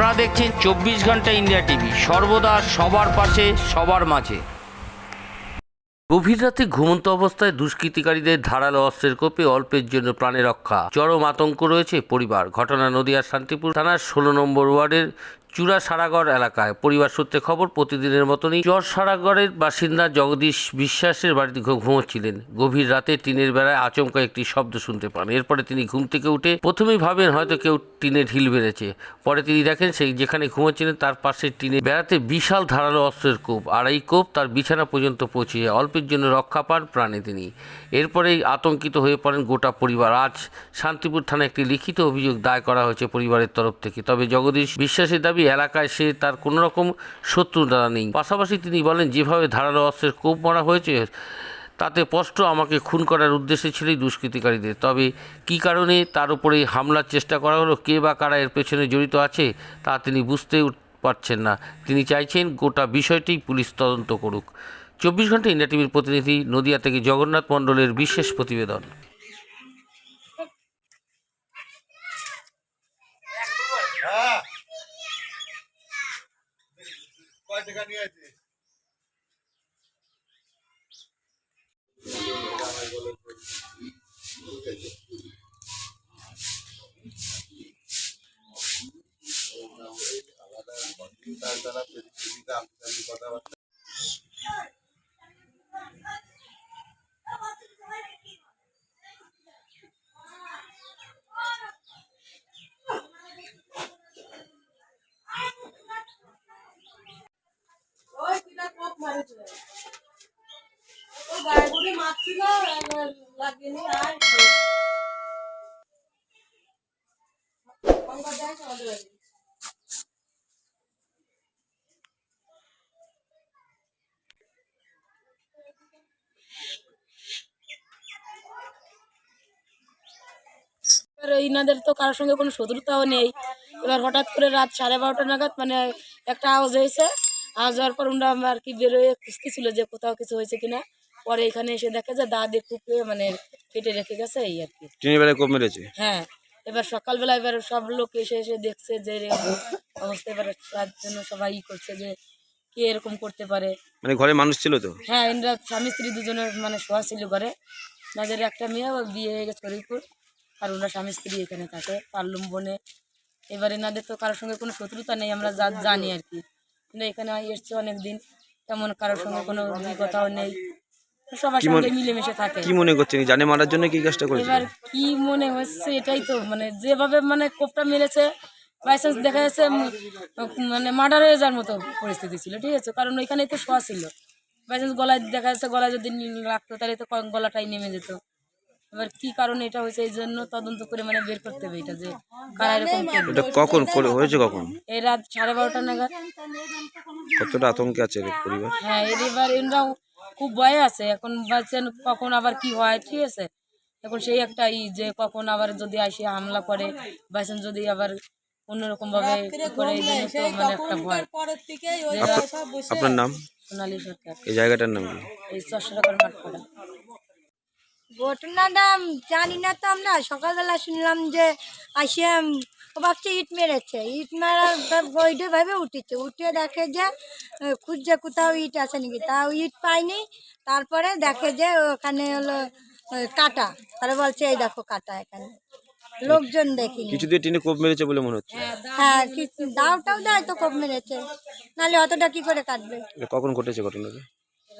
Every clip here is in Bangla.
আপনারা দেখছেন চব্বিশ ঘণ্টা ইন্ডিয়া টিভি। সর্বদা সবার পাশে, সবার মাঝে। গভীর রাতে ঘুমন্ত অবস্থায় দুষ্কৃতিকারীদের ধারালো অস্ত্রের কোপে অল্পের জন্য প্রাণে রক্ষা। চরম আতঙ্ক রয়েছে পরিবার। ঘটনা নদিয়ার শান্তিপুর থানার ষোলো নম্বর ওয়ার্ডের চূড়া সারাগড় এলাকায়। পরিবার সূত্রে খবর, প্রতিদিনের মতনই চর সারাগড়ের বাসিন্দা জগদীশ বিশ্বাসের বাড়িতে ঘুমোচ্ছিলেন। গভীর রাতে টিনের বেড়ায় আচমকা একটি শব্দ শুনতে পান। এরপরে তিনি ঘুম থেকে উঠে প্রথমেই ভাবেন হয়তো কেউ টিনে ঢিল বেড়েছে। পরে তিনি দেখেন সেই যেখানে ঘুমোচ্ছিলেন, তার পাশে টিনে বেড়াতে বিশাল ধারালো অস্ত্রের কোপ। আর এই কোপ তার বিছানা পর্যন্ত পৌঁছে অল্পের জন্য রক্ষা পান প্রাণে তিনি। এরপরেই আতঙ্কিত হয়ে পড়েন গোটা পরিবার। আজ শান্তিপুর থানায় একটি লিখিত অভিযোগ দায় করা হয়েছে পরিবারের তরফ থেকে। তবে জগদীশ বিশ্বাসের দাবি এলাকায় সে তার কোনো রকম শত্রুতা নেই। পাশাপাশি তিনি বলেন, যেভাবে ধারালো অস্ত্রের কোপ মারা হয়েছে, তাতে স্পষ্ট আমাকে খুন করার উদ্দেশ্যে ছিলই দুষ্কৃতিকারীদের। তবে কী কারণে তার উপরে হামলার চেষ্টা করা হলো, কে বা কারা এর পেছনে জড়িত আছে, তা তিনি বুঝতে পারছেন না। তিনি চাইছেন গোটা বিষয়টি পুলিশ তদন্ত করুক। চব্বিশ ঘণ্টা ইন্ডিয়া টিভির প্রতিনিধি নদিয়া থেকে জগন্নাথ মণ্ডলের বিশেষ প্রতিবেদন। কয় টাকা নিয়ে আছে কথাবার্তা এবার লাগেনি আর ইনাদের তো কারোর সঙ্গে কোনো শত্রুতাও নেই। এবার হঠাৎ করে রাত সাড়ে বারোটা নাগাদ মানে একটা আওয়াজ হয়েছে। আওয়াজ হওয়ার পর ওরা আর কি বেরোয় খুঁজতেছিল যে কোথাও কিছু হয়েছে কিনা। পরে এখানে এসে দেখে যে দা দিয়ে খুপে মানে কেটে রেখে গেছে এই আর কি। টিনের বেলায় কোপ মেরেছে? হ্যাঁ এবার সকালবেলা এবার সব লোক এসে এসে দেখছে যে এরকম অবস্থা এবার তার জন্য সবাই ই করছে যে কে এরকম করতে পারে। মানে ঘরে মানুষ ছিল তো? হ্যাঁ এনরা স্বামী স্ত্রী দুজনের মানে শোয়া ছিল ঘরে। তাদের একটা মেয়ে বিয়ে হয়ে গেছে হরিপুর আর ওরা স্বামী স্ত্রী এখানে থাকে পারলুম বনে। এবারে এনাদের তো কারোর সঙ্গে কোনো শত্রুতা নেই আমরা যা জানি আর কি। কিন্তু এখানে এসছে অনেক দিন তেমন কারোর সঙ্গে কোনো অভিজ্ঞতাও নেই। সবার সঙ্গে মিলেমিশে থাকে। কি মনে করছেন? জানে মারার জন্য কি কাজটা করেছে? এবার কি মনে হচ্ছে এটাই তো মানে যেভাবে মানে কোপটা মেরেছে বাইচান্স দেখা যাচ্ছে মানে মার্ডার হয়ে যাওয়ার মতো পরিস্থিতি ছিল ঠিক আছে? কারণ ওইখানেই তো শোয়া ছিল। বাইচান্স গলায় দেখা যাচ্ছে গলায় যদি লাগতো তাহলে তো গলাটাই নেমে যেত। এবার কি কারণে এটা হয়েছে এই জন্য তদন্ত করে মানে বের করতে হবে এটা যে কারা এরকম এটা কখন হয়েছে কখন? এই রাত সাড়ে বারোটা নাগাদ। কতটা আতঙ্কে আছে পরিবার? হ্যাঁ এবার এনরাও খুব ভয় আছে। এখন বাচ্চান কখন আবার কি হয়? ঠিক আছে। এখন সেই একটা ই যে কখন আবার যদি আসে হামলা করে বাচ্চান যদি আবার অন্যরকম ভাবে করে এই জন্য তো মানে একটা ভয়। আপনার- আপনার নাম? সোনালী সরকার। এই জায়গাটার নাম কি? এই চশরাগর মাঠ পড়া। ঘটনাটা জানি না তো আমরা। সকালবেলা শুনলাম যে আসে ও ভাবছে ইট মেরেছে। ইট মারার ওইটা ভাবে উঠেছে। উঠে দেখে যে খুঁজছে কোথাও ইট আছে নাকি। তাও ইট পায়নি। তারপরে দেখে যে ওখানে হলো কাটা। তাহলে বলছে এই দেখো কাটা এখানে। লোকজন দেখি কিছু দিয়ে টিনে কোপ মেরেছে বলে মনে হচ্ছে। হ্যাঁ কিছু দাওটাও দেয় তো কম মেরেছে। নাহলে অতটা কি করে কাটবে? কখন ঘটেছে ঘটনাটা?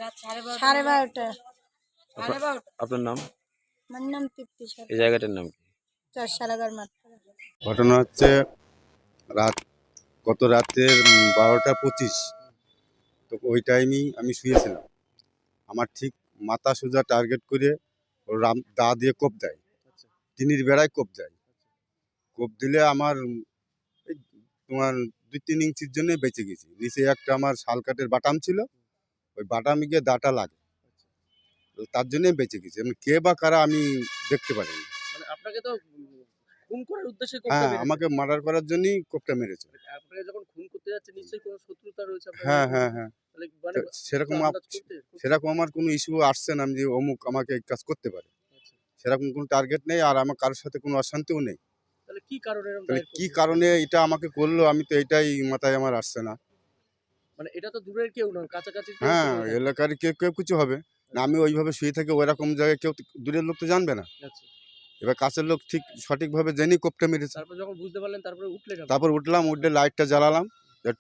রাত সাড়ে বারোটা। আপনার নাম? আমার নাম তৃপ্তি এই জায়গাটার নাম কি? ঘটনা হচ্ছে রাত, গত রাতের বারোটা পঁচিশ। তো ওই টাইমেই আমি শুয়েছিলাম। আমার ঠিক মাথা সোজা টার্গেট করে রাম, দা দিয়ে কোপ দেয়। টিনির বেড়ায় কোপ দেয়। কোপ দিলে আমার তোমার দুই তিন ইঞ্চির জন্যই বেঁচে গেছি। নিচে একটা আমার শালকাটের বাটাম ছিল। ওই বাটামে গিয়ে দাটা লাগে। তার জন্যই বেঁচে গেছি। আমি কে বা কারা আমি দেখতে পারিনি। আপনাকে তো খুন করার উদ্দেশ্যে হ্যাঁ আমাকে মার্ডার করার জন্যই কোপটা মেরেছে। আপনাকে যখন খুন করতে যাচ্ছে নিশ্চয়ই কোনো শত্রুতা রয়েছে হ্যাঁ হ্যাঁ হ্যাঁ। মানে তো সেরকম আমার কোনো ইস্যু আসছে না যে অমুক আমাকে এই কাজ করতে পারে। আচ্ছা। সেরকম কোনো টার্গেট নেই আর আমার কারোর সাথে কোনো অশান্তিও নেই। তাহলে কি কারণে এরকম তাহলে কি কারণে এটা আমাকে করল আমি তো এটাই মাথায় আমার আসছে না। মানে এটা তো দূরের কেউ নয় কাছাকাছি হ্যাঁ এলাকার কেউ কেউ কিছু হবে। না আমি ওইভাবে শুয়ে থাকি ওইরকম জায়গায় কেউ দূরের লোক তো জানবে না। আচ্ছা। এবার কাছের লোক ঠিক সঠিকভাবে জেনেই কোপটা মেরেছে। তারপর যখন বুঝতে পারলেন তারপরে উঠলে তারপর উঠলাম উঠলে লাইটটা জ্বালালাম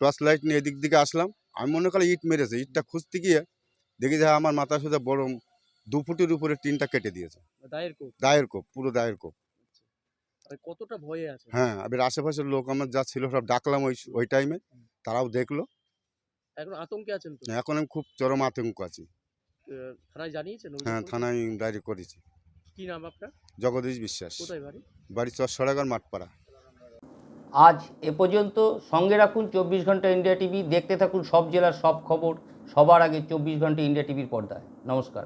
টর্চ লাইট নিয়ে এদিক দিকে আসলাম। আমি মনে করি ইট মেরেছে ইটটা খুঁজতে গিয়ে দেখি যে আমার মাথা সোজা বড় দু ফুটের উপরে টিনটা কেটে দিয়েছে। দায়ের কোপ? দায়ের কোপ পুরো দায়ের কোপ। আর কতটা ভয়ে আছে। হ্যাঁ এবার আশেপাশের লোক আমার যা ছিল সব ডাকলাম ওই ওই টাইমে তারাও দেখল। এখন আতঙ্কে আছেন তো? এখন আমি খুব চরম আতঙ্ক আছি। থানায় জানিয়েছেন হ্যাঁ থানায় ডায়েরি করেছি। কি নাম আপনার? জগদীশ বিশ্বাস। কোথায় বাড়ি? বাড়ি চর সরাগর মাঠপাড়া। আজ এ পর্যন্ত সঙ্গে রাখুন চব্বিশ ঘণ্টা ইন্ডিয়া টিভি দেখতে থাকুন সব জেলার সব খবর সবার আগে চব্বিশ ঘণ্টা ইন্ডিয়া টিভির পর্দায়। নমস্কার।